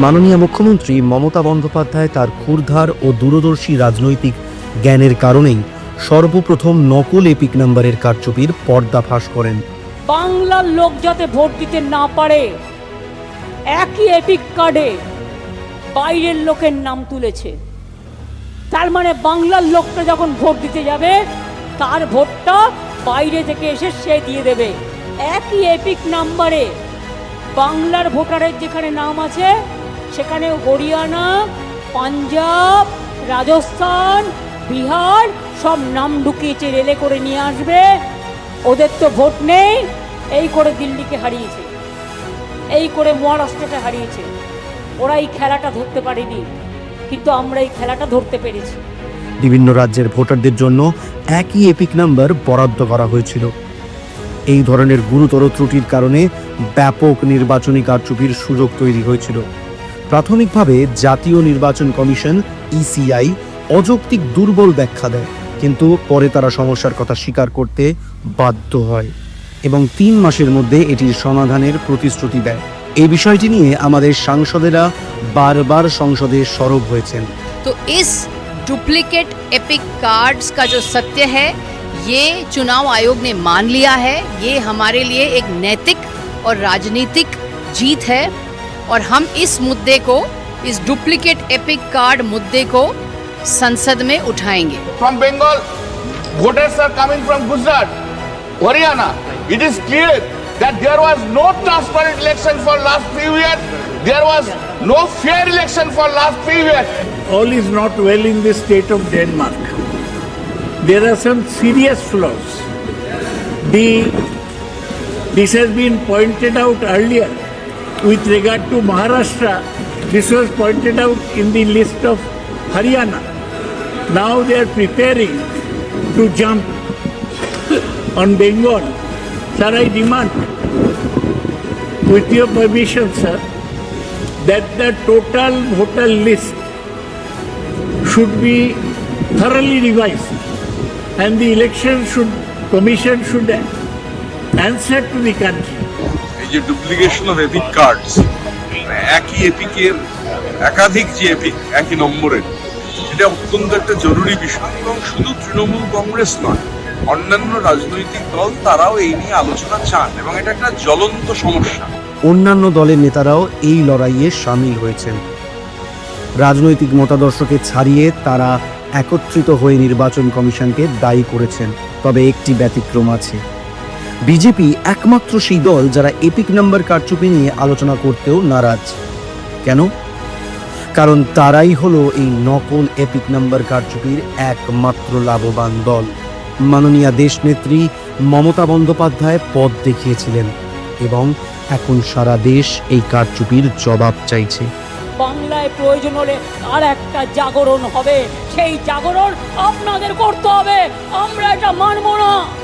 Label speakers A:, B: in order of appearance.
A: মাননীয় মুখ্যমন্ত্রী মমতা বন্দ্যোপাধ্যায় তার ক্ষুরধার ও দূরদর্শী রাজনৈতিক জ্ঞানের কারণেই সর্বপ্রথম নকল এপিক নাম্বারের কারচুপির পর্দাফাশ করেন।
B: বাংলার লোক যাতে ভোট দিতে না পারে, একই এপিক কার্ডে বাইরের লোকের নাম তুলেছে। তার মানে বাংলার লোকটা যখন ভোট দিতে যাবে, তার ভোটটা বাইরে থেকে এসে সে দিয়ে দেবে। একই এপিক নাম্বারে বাংলার ভোটারের যেখানে নাম আছে সেখানে হরিয়ানা, পাঞ্জাব, রাজস্থান, বিহার, সব নাম ঢুকিয়েছে, রেলে করে নিয়ে আসবে। ওদের তো ভোট নেই, এই করে দিল্লিকে হারিয়েছে। এই করে মহারাষ্ট্রকে হারিয়েছে। ওরা এই খেলাটা ধরতে পারেনি, কিন্তু আমরা এই খেলাটা ধরতে পেরেছি।
A: বিভিন্ন রাজ্যের ভোটারদের জন্য একই এপিক নাম্বার বরাদ্দ করা হয়েছিল। এই ধরনের গুরুতর ত্রুটির কারণে ব্যাপক নির্বাচনী কারচুপির সুযোগ তৈরি হয়েছিল। প্রাথমিকভাবে জাতীয় নির্বাচন কমিশন ইসিআই অযৌক্তিক দুর্বল ব্যাখ্যা দেয় কিন্তু পরে তারা সমস্যার কথা স্বীকার করতে বাধ্য হয় এবং তিন মাসের মধ্যে এটির সমাধানের প্রতিশ্রুতি দেয় এই বিষয়টি নিয়ে আমাদের সাংসদেরা বারবার সংসদে সরব হয়েছেন
C: तो इस डुप्लीकेट एपिक कार्ड्स का जो सत्य है ये चुनाव आयोग ने मान लिया है ये हमारे लिए एक नैतिक और राजनीतिक जीत है और हम इस मुद्दे को इस डुप्लीकेट एपिक कार्ड मुद्दे को संसद में उठाएँगे।
D: From Bengal voters are coming from Gujarat Haryana it is clear that there was no transparent election for last few years there was no fair election for last few years
E: all is not well in the state of Denmark there are some serious flaws the this has been pointed out earlier with regard to Maharashtra. This was pointed out in the list of Haryana. Now they are preparing to jump on Bengal. Sir, I demand, with your permission, sir, that the total voter list should be thoroughly revised and the election should commission should answer to the country
F: যে duplication of EPIC cards একই এপিকের একাধিক যে epic একই নম্বরের এটা অত্যন্ত একটা জরুরি বিষয় এবং শুধু তৃণমূল কংগ্রেস নয়, অন্যান্য রাজনৈতিক দল তারাও এই নিয়ে আলোচনা চান এবং এটা একটা জ্বলন্ত সমস্যা।
A: অন্যান্য দলের নেতারাও এই লড়াইয়ে সামিল হয়েছেন। রাজনৈতিক মতাদর্শকে ছাড়িয়ে তারা একত্রিত হয়ে নির্বাচন কমিশনকে দায়ী করেছেন, তবে একটি ব্যতিক্রম আছে। বিজেপি একমাত্র সেই দল যারা এপিক নাম্বার কারচুপি নিয়ে আলোচনা করতেও নারাজ। কেন? কারণ তারাই হলো এই নকল এপিক নাম্বার কারচুপির একমাত্র লাভবান দল। মাননীয়া দেশনেত্রী মমতা বন্দ্যোপাধ্যায় পদ দেখিয়েছিলেন এবং এখন সারা দেশ এই কারচুপির জবাব চাইছে।
B: বাংলায় প্রয়োজন হলে আর একটা জাগরণ হবে। সেই জাগরণ আপনাদের করতে হবে। আমরা এটা মানব না।